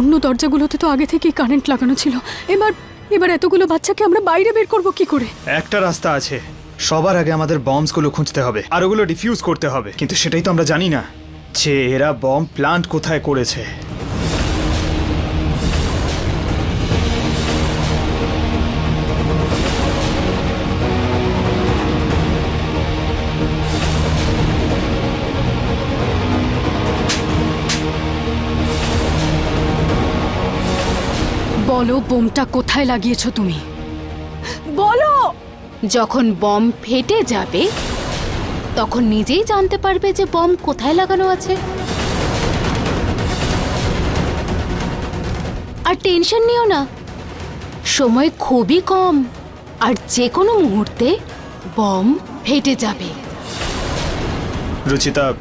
অন্য দরজাগুলোতে তো আগে থেকেই কারেন্ট লাগানো ছিল। এবার এবার এতগুলো বাচ্চাকে আমরা বাইরে বের করব কি করে? একটা রাস্তা আছে। সবার আগে আমাদের বম্বসগুলো খুঁজতে হবে, আর ওগুলো ডিফিউজ করতে হবে। কিন্তু সেটাই তো আমরা জানি না যে এরা বম্ব প্লান্ট কোথায় করেছে। বলো, বোমটা কোথায় লাগিয়েছ তুমি? বলো! যখন বম ফেটে যাবে, তখন নিজেই জানতে পারবে যে বম কোথায় লাগানো আছে। আর টেনশন নিও না, সময় খুবই কম, আর যে কোনো মুহূর্তে বম ফেটে যাবে। রুচিতা,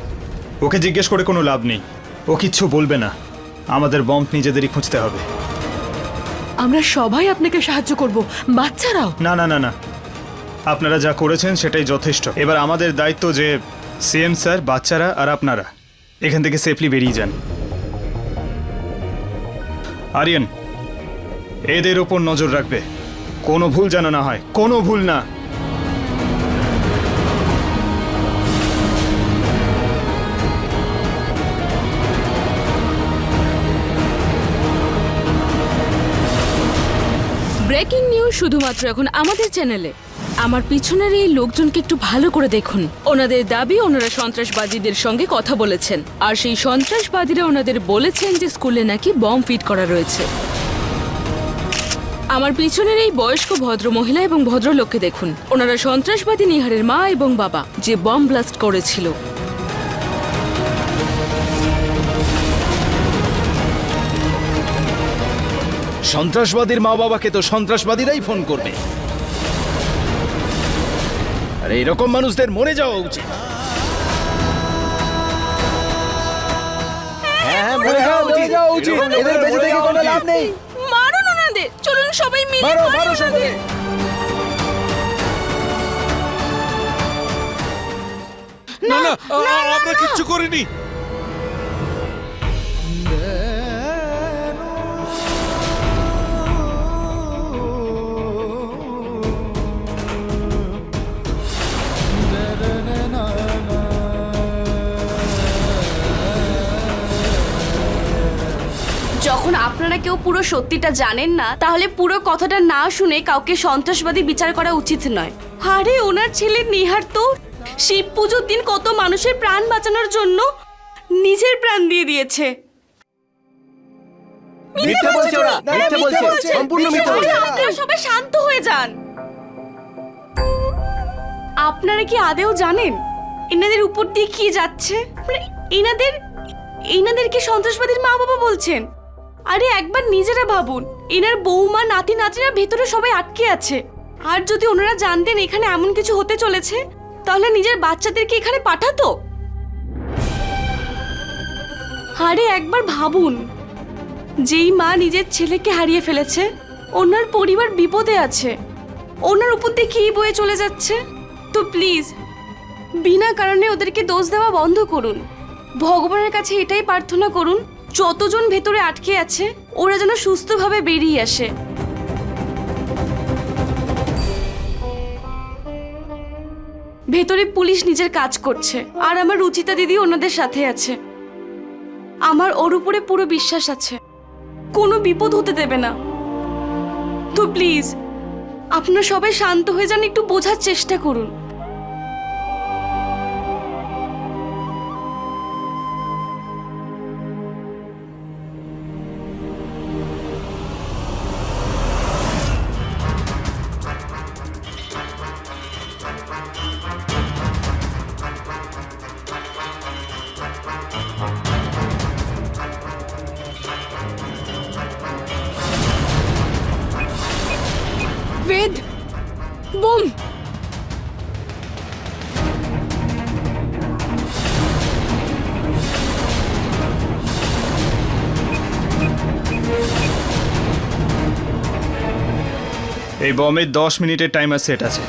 ওকে জিজ্ঞেস করে কোনো লাভ নেই। ও কিচ্ছু বলবে না। আমাদের বম্ব নিজেদেরই খুঁজতে হবে। আমরা সবাই আপনাকে সাহায্য করব। বাচ্চারাও। না না না না। আপনারা যা করেছেন সেটাই যথেষ্ট। এবার আমাদের দায়িত্ব যে সিএম স্যার, বাচ্চারা আর আপনারা, এখান থেকে সেফলি বেরিয়ে যান। আরিয়ান, এদের ওপর নজর রাখবে। কোনো ভুল যেন না হয়, কোনো ভুল না। ব্রেকিং নিউজ শুধুমাত্র এখন আমাদের চ্যানেলে। আমার পিছনের এই লোকজনকে একটু ভালো করে দেখুন। ওনাদের দাবি, ওনারা সন্ত্রাসবাদীদের সঙ্গে কথা বলেছেন। আর সেই সন্ত্রাসবাদীরা ওনাদের বলেছেন যে স্কুলে নাকি বম ফিট করা রয়েছে। আমার পিছনের এই বয়স্ক ভদ্র মহিলা এবং ভদ্রলোককে দেখুন। ওনারা সন্ত্রাসবাদী নিহারের মা এবং বাবা, যে বম ব্লাস্ট করেছিল। সন্ত্রাসবাদীর মা বাবাকে তো সন্ত্রাসবাদীরাই ফোন করবে। আর এইরকম মানুষদের মরে যাওয়া উচিত। হ্যাঁ মরে যাওয়া উচিত। এদের বেঁচে থেকে কোনো লাভ নেই। মারুন ওনাদের। চলুন সবাই মিলে মারো মারো সবাই না না আমরা কিচ্ছু করিনি। আপনারা কেউ পুরো সত্যিটা জানেন না তাহলে পুরো কথাটা না শুনে কাউকে সন্ত্রাসবাদী বিচার করা উচিত নয়। আরে ওনার ছেলে নিহার তো শিব পুজোর দিন কত মানুষের প্রাণ বাঁচানোর জন্য নিজের প্রাণ দিয়ে দিয়েছে। মিথ্যে বলছে ওরা। মিথ্যে বলছে। সম্পূর্ণ মিথ্যে বলছে। আপনারা সবাই শান্ত হয়ে যান। আপনারা কি আদেও জানেন এনাদের উপর দিয়ে কি যাচ্ছে? মানে এনাদের এনাদেরকে সন্ত্রাসবাদীর মা বাবা বলছেন। আরে একবার নিজেরা ভাবুন, এনার বৌমা, নাতি নাতিরা ভেতরে সবাই আটকে আছে। আর যদি ওনারা জানতেন এখানে এমন কিছু হতে চলেছে, তাহলে নিজের বাচ্চাদেরকে এখানে পাঠাতো? আরে একবার ভাবুন, যেই মা নিজের ছেলেকে হারিয়ে ফেলেছে, ওনার পরিবার বিপদে আছে। ওনার উপর দিয়ে কি বয়ে চলে যাচ্ছে? তো প্লিজ, বিনা কারণে ওদেরকে দোষ দেওয়া বন্ধ করুন। ভগবানের কাছে এটাই প্রার্থনা করুন যতজন ভেতরে আটকে আছে, ওরা যেন সুস্থভাবে বেরিয়ে আসে। ভেতরে পুলিশ নিজের কাজ করছে, আর আমার রুচিতা দিদি ওনাদের সাথে আছে। আমার ওর উপরে পুরো বিশ্বাস আছে। কোনো বিপদ হতে দেবে না। তো প্লিজ, আপনারা সবাই শান্ত হয়ে যান একটু বোঝার চেষ্টা করুন। এই বমের দশ মিনিটের টাইমার সেট আছে।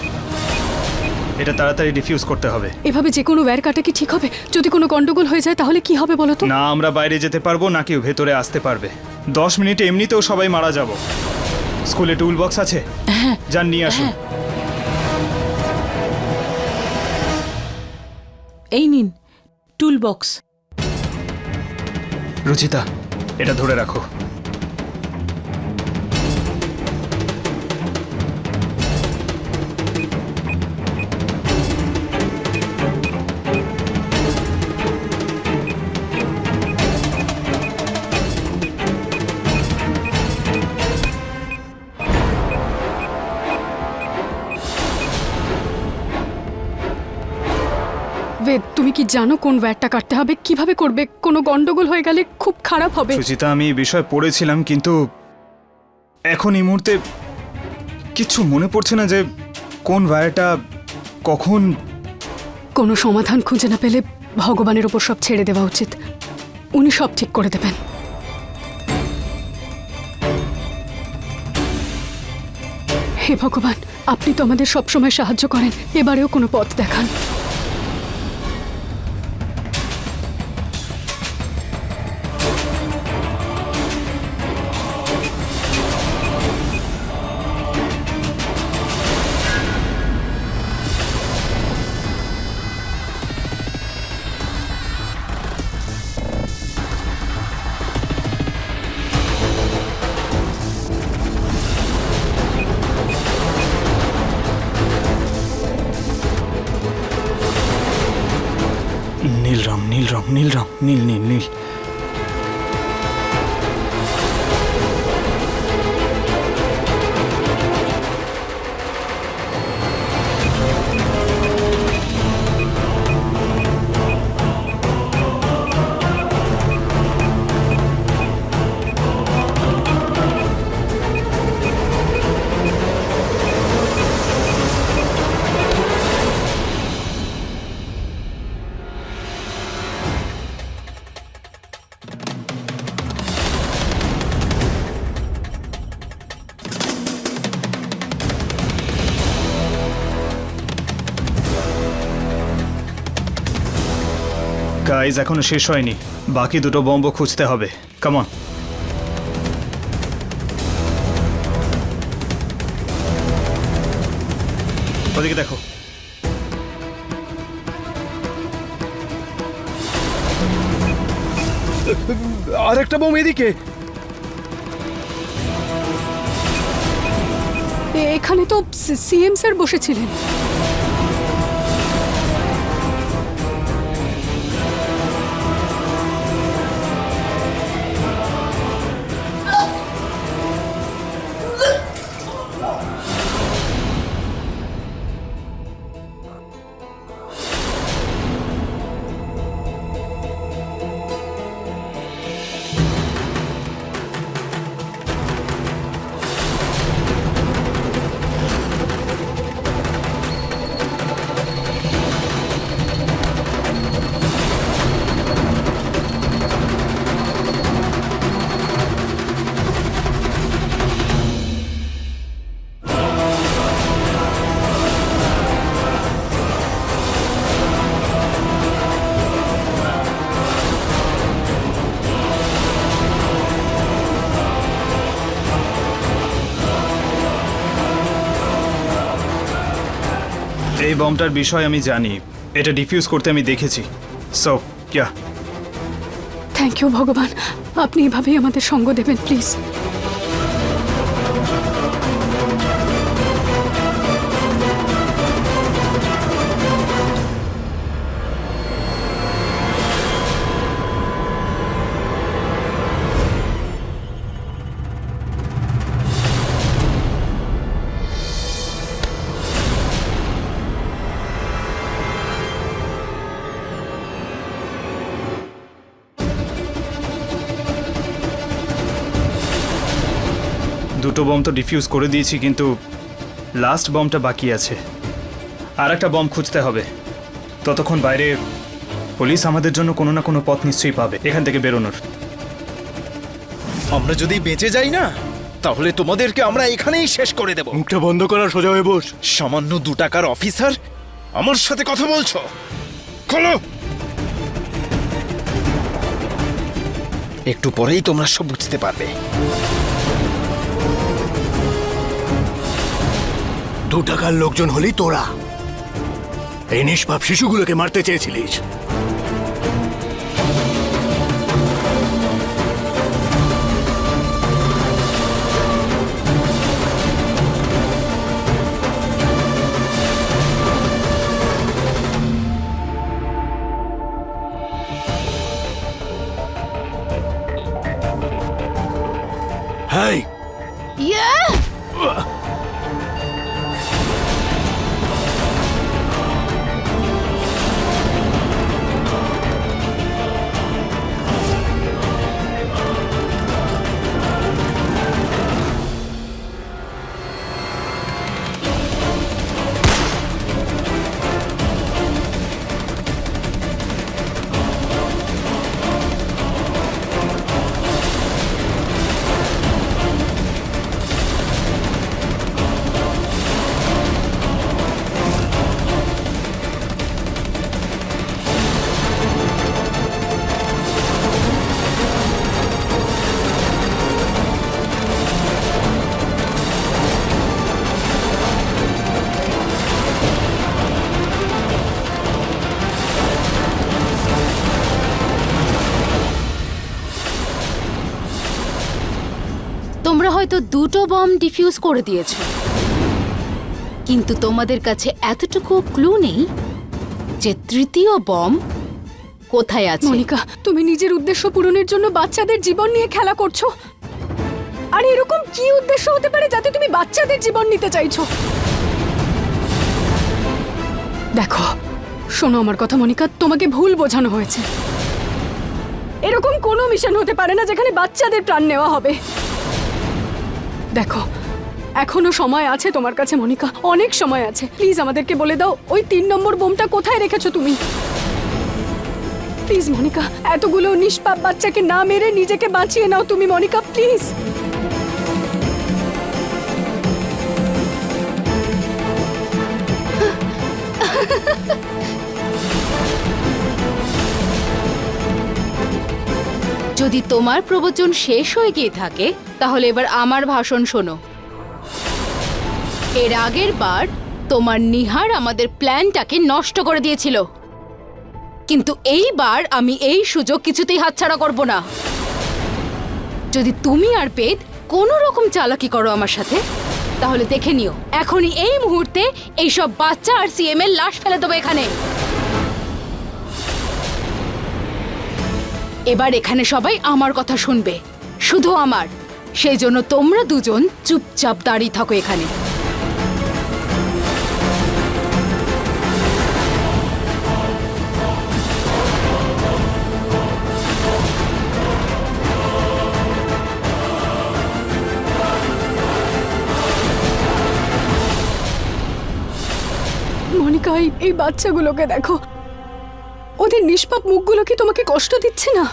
এটা তাড়াতাড়ি ডিফিউজ করতে হবে। এভাবে যে কোনো ওয়্যার কাটা কি ঠিক হবে? যদি কোনো গন্ডগোল হয়ে যায় তাহলে কি হবে বলো তো? না আমরা বাইরে যেতে পারব না কেউ ভেতরে আসতে পারবে। দশ মিনিটে এমনিতেও সবাই মারা যাব। স্কুলে টুল বক্স আছে যান নিয়ে আসুন। এই নিন টুল বক্স রুচিতা এটা ধরে রাখো। জানো কোন ওয়্যারটা কাটতে হবে কীভাবে করবে কোনো গন্ডগোল হয়ে গেলে খুব খারাপ হবে। সুচিতা আমি এই বিষয়ে পড়েছিলাম কিন্তু এখন এই মুহূর্তে কিছু মনে পড়ছে না যে কোন ওয়্যারটা কখন কোনো সমাধান খুঁজে না পেলে ভগবানের ওপর সব ছেড়ে দেওয়া উচিত। উনি সব ঠিক করে দেবেন। হে ভগবান আপনি তো আমাদের সবসময় সাহায্য করেন এবারেও কোনো পথ দেখান। নীল রং নীল রং নীল গাইজ এখনও শেষ হয়নি। বাকি দুটো বম্ব খুঁজতে হবে। কামন ওদিকে দেখো। আর একটা বোম এদিকে এখানে তো সিএম স্যার বসেছিলেন। এই বমটার বিষয় আমি জানি। এটা ডিফিউজ করতে আমি দেখেছি। সো ইয়া থ্যাংক ইউ ভগবান। আপনি এভাবেই আমাদের সঙ্গ দেবেন প্লিজ দুটো বম তো ডিফিউজ করে দিয়েছি কিন্তু লাস্ট বমটা বাকি আছে। আর একটা বম খুঁজতে হবে। ততক্ষণ বাইরে পুলিশ আমাদের জন্য কোনো না কোনো পথ নিশ্চয়ই পাবে এখান থেকে বেরোনোর। আমরা যদি বেঁচে যাই না তাহলে তোমাদেরকে আমরা এখানেই শেষ করে দেব। মুখটা বন্ধ করার সোজা হয়ে বস। সামান্য দু টাকার অফিসার আমার সাথে কথা বলছো? খোলো! একটু পরেই তোমরা সব বুঝতে পারবে। দু টাকার লোকজন হলি তোরা। এই নিষ্পাপ শিশুগুলোকে মারতে চেয়েছিলিস। হাই! তোমরা বম ডিফিউজ করে দিয়েছ। কিন্তু তোমাদের কাছে এতটুকু ক্লু নেই যে তৃতীয় বম কোথায় আছে। মনিকা, তুমি নিজের উদ্দেশ্য পূরণের জন্য বাচ্চাদের জীবন নিয়ে খেলা করছ। আর এরকম কি উদ্দেশ্য হতে পারে যাতে তুমি বাচ্চাদের জীবন নিতে চাইছো? দেখো, শোনো আমার কথা মনিকা, তোমাকে ভুল বোঝানো হয়েছে। এরকম কোনো মিশন হতে পারে না যেখানে বাচ্চাদের প্রাণ নেওয়া হবে। দেখো, এখনও সময় আছে তোমার কাছে, মনিকা। অনেক সময় আছে। প্লিজ আমাদেরকে বলে দাও, ওই তিন নম্বর বোমটা কোথায় রেখেছো তুমি? প্লিজ, মনিকা, এতগুলো নিষ্পাপ বাচ্চাকে না মেরে নিজেকে বাঁচিয়ে নাও তুমি, মনিকা, প্লিজ। যদি তোমার প্রবচন শেষ হয়ে গিয়ে থাকে তাহলে এবার আমার ভাষণ শোনো। এর আগের বার তোমার নিহার আমাদের প্ল্যানটাকে নষ্ট করে দিয়েছিল। কিন্তু এইবার আমি এই সুযোগ কিছুতেই হাতছাড়া করব না। যদি তুমি আর পেদ কোনো রকম চালাকি করো আমার সাথে, তাহলে দেখে নিও, এখনই এই মুহূর্তে এইসব বাচ্চা আর সিএম এর লাশ ফেলে দেবো এখানে। এবার এখানে সবাই আমার কথা শুনবে, শুধু আমার। সেই জন্য তোমরা দুজন চুপচাপ দাঁড়িয়ে থাকো এখানে। এই বাচ্চাগুলোকে দেখো। ওদের নিষ্পাপ মুখগুলো কি তোমাকে কষ্ট দিচ্ছে না?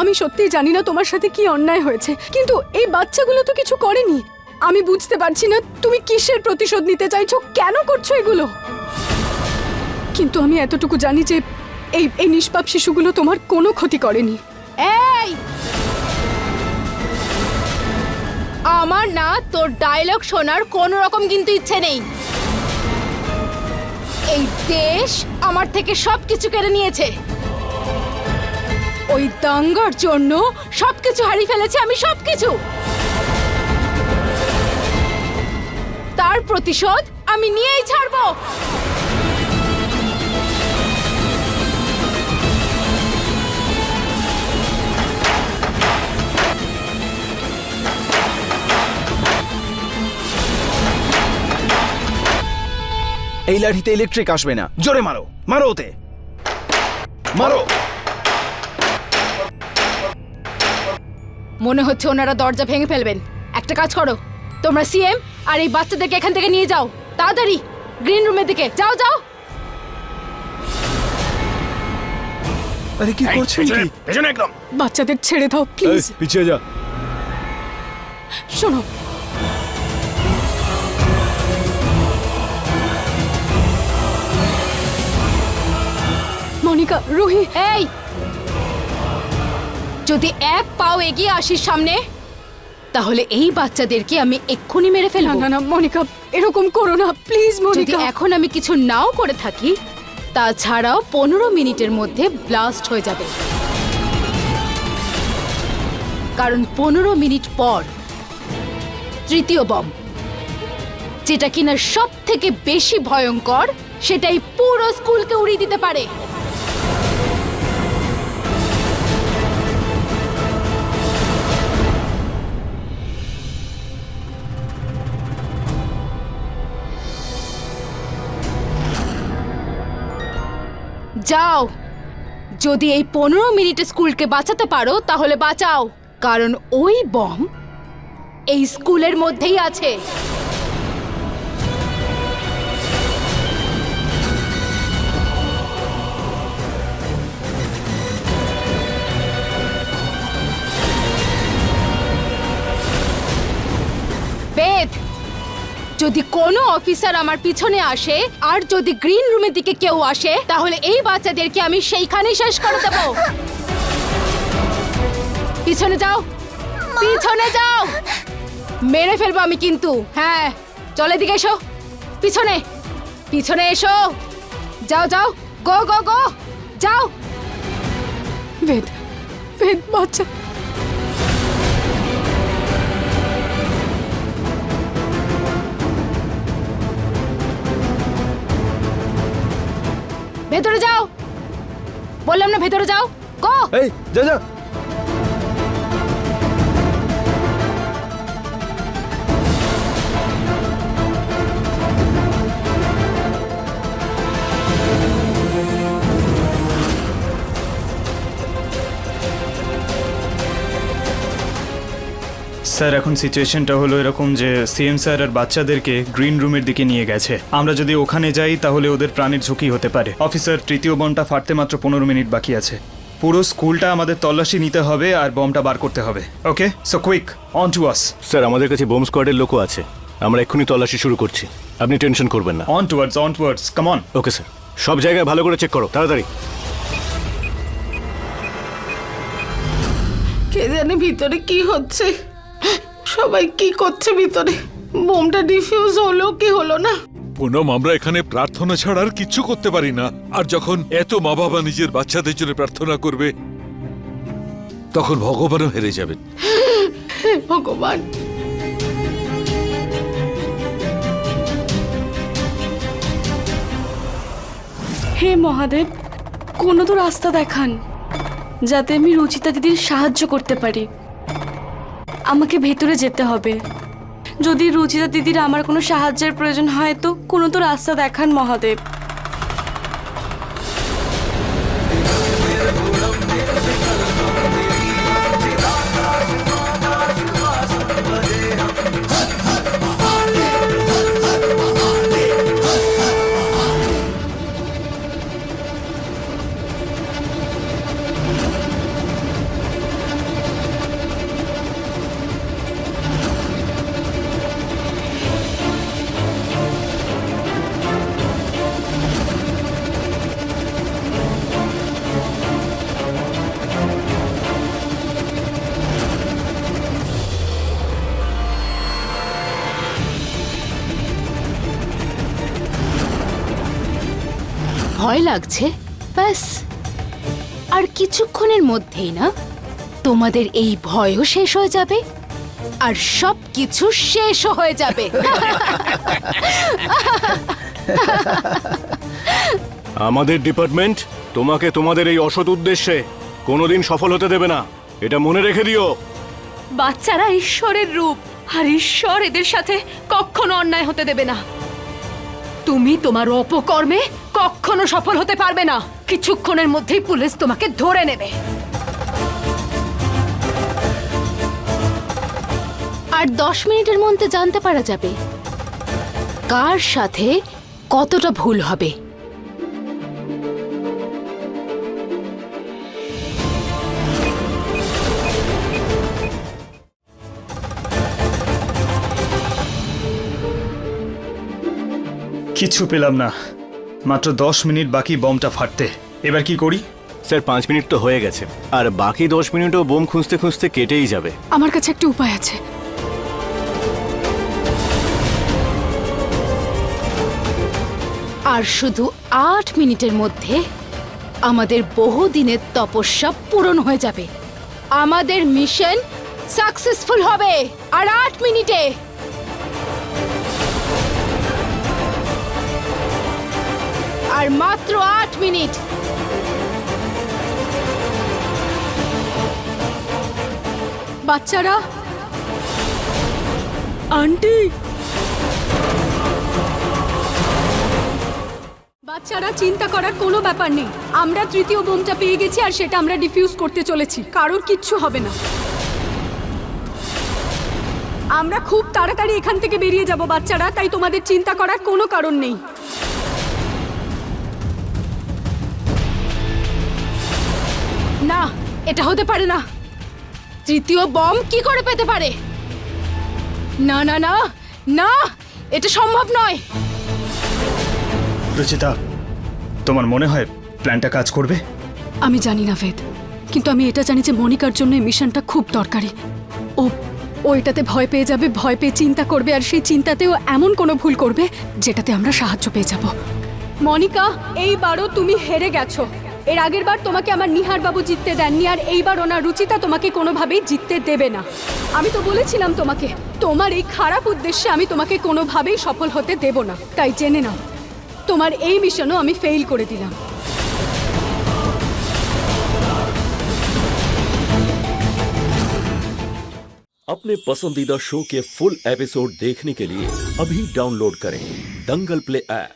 আমি সত্যিই জানি না তোমার সাথে কি অন্যায় হয়েছে, কিন্তু এই বাচ্চাগুলো তো কিছু করেনি। আমি বুঝতে পারছি না তুমি কিসের প্রতিশোধ নিতে চাইছো, কেন করছ এগুলো? কিন্তু আমি এতটুকু জানি যে এই এই নিষ্পাপ শিশুগুলো তোমার কোনো ক্ষতি করেনি। এই! আমার না, তোর ডায়লগ শোনার কোনো রকম কিন্তু ইচ্ছে নেই। এই দেশ আমার থেকে সব কিছু কেড়ে নিয়েছে। ওই দাঙ্গার জন্য সবকিছু হারিয়ে ফেলেছে আমি সবকিছু। তার প্রতিশোধ আমি নিয়েই ছাড়বো। এই লাঠিতে ইলেকট্রিক আসবে না। জোরে মারো। মারো ওতে। মারো। মনে হচ্ছে ওনারা দরজা ভেঙে ফেলবেন। একটা কাজ করো তোমরা সিএম আর এই বাচ্চাদেরকে এখান থেকে নিয়ে যাও। তাড়াতাড়ি গ্রিন রুমের দিকে যাও যাও। আরে কি করছেন কি? পেছনে একদম। বাচ্চাদের ছেড়ে দাও প্লিজ। পিছিয়ে যা। শোনো। মনিকা রুহি এই যদি এক পাও এগিয়ে আসিস সামনে তাহলে এই বাচ্চাদেরকে আমি এক্ষুনি মেরে ফেলব। না না মনিকা এরকম করো না প্লিজ যদি মনিকা এখন আমি কিছু নাও করে থাকি তাছাড়াও পনেরো মিনিটের মধ্যে ব্লাস্ট হয়ে যাবে। কারণ পনেরো মিনিট পর তৃতীয় বম যেটা কিনা সব থেকে বেশি ভয়ঙ্কর সেটাই পুরো স্কুলকে উড়িয়ে দিতে পারে। যাও। যদি এই পনেরো মিনিটে স্কুলকে বাঁচাতে পারো, তাহলে বাঁচাও। কারণ ওই বম এই স্কুলের মধ্যেই আছে। যদি কোনো অফিসার আমার পিছনে আসে আর যদি গ্রিন রুমের দিকে কেউ আসে তাহলে এই বাচ্চাদেরকে আমি সেইখানেই শেষ করে দেব। পিছনে যাও। পিছনে যাও। মেরে ফেলব আমি কিন্তু। হ্যাঁ চলে দিকে এসো। পিছনে পিছনে এসো। যাও যাও। গো গো গো। যাও। বেদ বেদ বাচ্চা ভেতরে যাও। বললাম না ভেতরে যাও। গো এই যা যা। স্যার এখন সিচুয়েশনটা হলো এরকম যে সিএম স্যার আর বাচ্চাদেরকে গ্রিন রুমের দিকে নিয়ে গেছে। আমরা যদি ওখানে যাই তাহলে ওদের প্রাণের ঝুঁকি হতে পারে। অফিসার তৃতীয় বনটা ফাটতে মাত্র পনেরো মিনিট বাকি আছে। পুরো স্কুলটা আমাদের তল্লাশি নিতে হবে আর বমটা বার করতে হবে। Okay so quick on to us sir আমাদের কাছে বোম স্কোয়াডের লোকও আছে। আমরা এক্ষুনি তল্লাশি শুরু করছি। আপনি টেনশন করবেন না। On towards on towards come on okay sir সব জায়গায় ভালো করে চেক করো তাড়াতাড়ি। কে জানে ভিতরে কি হচ্ছে। সবাই কি করছে ভিতরে? বোমটা ডিফিউজ হলো কি হলো না? পুনম আমরা এখানে প্রার্থনা ছাড়া আর কিচ্ছু করতে পারি না। আর যখন এত মা বাবা নিজের বাচ্চাদের জন্য প্রার্থনা করবে তখন ভগবানও হেরে যাবেন। হে ভগবান। হে মহাদেব কোনো তো রাস্তা দেখান যাতে আমি রুচিতা দিদির সাহায্য করতে পারি। আমাকে ভেতরে যেতে হবে। যদি রুচিতা দিদির আমার কোনো সাহায্যের প্রয়োজন হয় তো কোনো তো রাস্তা দেখান মহাদেব। ভয় লাগছে? ব্যাস। আর কিছুক্ষণের মধ্যেই না তোমাদের এই ভয়ও শেষ হয়ে যাবে আর সব কিছু শেষও হয়ে যাবে। আমাদের ডিপার্টমেন্ট তোমাকে তোমাদের এই অসৎ উদ্দেশ্যে কোনোদিন সফল হতে দেবে না। এটা মনে রেখে দিও। বাচ্চারা ঈশ্বরের রূপ আর ঈশ্বর এদের সাথে কখনো অন্যায় হতে দেবে না। তুমি তোমার অপকর্মে কখনো সফল হতে পারবে না। কিছুক্ষণের মধ্যেই পুলিশ তোমাকে ধরে নেবে। আর দশ মিনিটের মধ্যে জানতে পারা যাবে কার সাথে কতটা ভুল হবে। কিছু পেলাম না। মাত্র দশ মিনিট বাকি বমটা ফাটতে। এবার কি করি? স্যার পাঁচ মিনিট তো হয়ে গেছে। আর বাকি দশ মিনিটও বোম খুঁজতে খুঁজতে কেটেই যাবে। আমার কাছে একটা উপায় আছে। আর শুধু আট মিনিটের মধ্যে আমাদের বহুদিনের তপস্যা পূরণ হয়ে যাবে। আমাদের মিশন সাকসেসফুল হবে। আর আট মিনিটে আর মাত্র আট মিনিট। বাচ্চারা? আন্টি? বাচ্চারা, চিন্তা করার কোনো ব্যাপার নেই। আমরা তৃতীয় বোমটা পেয়ে গেছি আর সেটা আমরা ডিফিউজ করতে চলেছি। কারোর কিচ্ছু হবে না। আমরা খুব তাড়াতাড়ি এখান থেকে বেরিয়ে যাব বাচ্চারা, তাই তোমাদের চিন্তা করার কোনো কারণ নেই। এটা হতে পারে না। তৃতীয় বম কি করে পেতে পারে? না না না না এটা সম্ভব নয়। রুচিতা তোমার মনে হয় প্ল্যানটা কাজ করবে? আমি জানি না ভেদ। কিন্তু আমি এটা জানি যে মনিকার জন্য এই মিশনটা খুব দরকারি। ও ও এটাতে ভয় পেয়ে যাবে ভয় পেয়ে চিন্তা করবে আর সেই চিন্তাতেও এমন কোনো ভুল করবে যেটাতে আমরা সাহায্য পেয়ে যাব। মনিকা এইবারও তুমি হেরে গেছো। এর আগের বার তোমাকে আমার নিহার বাবু জিততে দেননি আর এইবার ওনার রুচিতা তোমাকে কোনোভাবেই জিততে দেবে না আমি তো বলেছিলাম তোমাকে তোমার এই খারাপ উদ্দেশ্যে আমি তোমাকে কোনোভাবেই সফল হতে দেব না তাই জেনে নাও তোমার এই মিশনও আমি ফেল করে দিলাম अपने पसंदीदा शो के फुल एपिसोड देखने के लिए अभी डाउनलोड करें दंगल प्ले ऐप